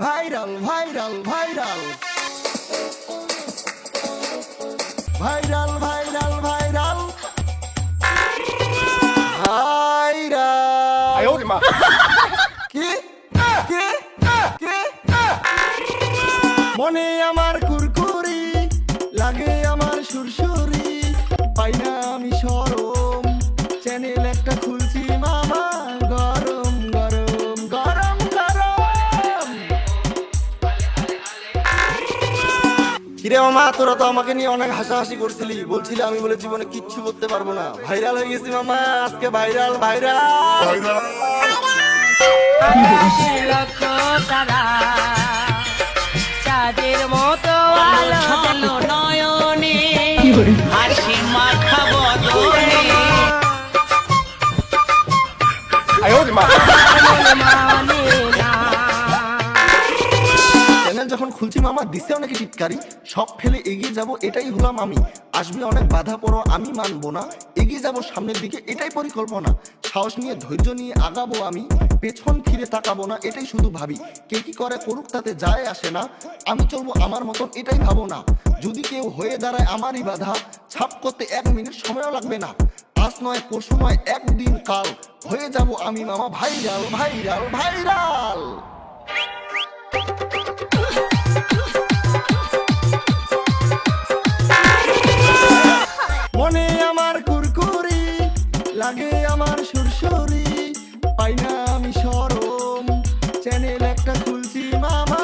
Viral viral viral viral viral viral viral কি কি কি মনে আমার কুরকুরি লাগে আমার সুরসুরি পাই না আমি সরম চ্যানেল একটা খুল কিরে মামা তোরা তো আমাকে নিয়ে অনেক হাসাহাসি করছিলি। বলছিলি আমি বলে জীবনে কিচ্ছু করতে পারব না। ভাইরাল হয়ে গেছি মামা আজকে ভাইরাল ভাইরাল। চাঁদের মতো আলো নয়নে হাসি মাখা বদনে 哎呦 চ্যানেল মামা দিছে অনেক টিটকারি সব ফেলে এগিয়ে যাব, এটাই হলাম আমি। আসবে অনেক বাধা পড়ো, আমি মানবো না। এগিয়ে যাব সামনের দিকে, এটাই পরিকল্পনা। সাহস নিয়ে, ধৈর্য নিয়ে আগাবো আমি। পেছন ফিরে তাকাবো না, এটাই শুধু ভাবি। কে কি করে করুক, তাতে যায় আসে না। আমি চলবো আমার মতন, এটাই ভাবো না। যদি কেউ হয়ে দাঁড়ায় আমারই বাধা, ছাপ করতে এক মিনিট সময়ও লাগবে না। আজ নয়, পরশু নয়, একদিন কাল। হয়ে যাব আমি, মামা, ভাইরাল ভাইরাল ভাইরাল! লাগে আমার সুরসরি পাই না আমি সরম। চ্যানেল একটা খুলছি মামা।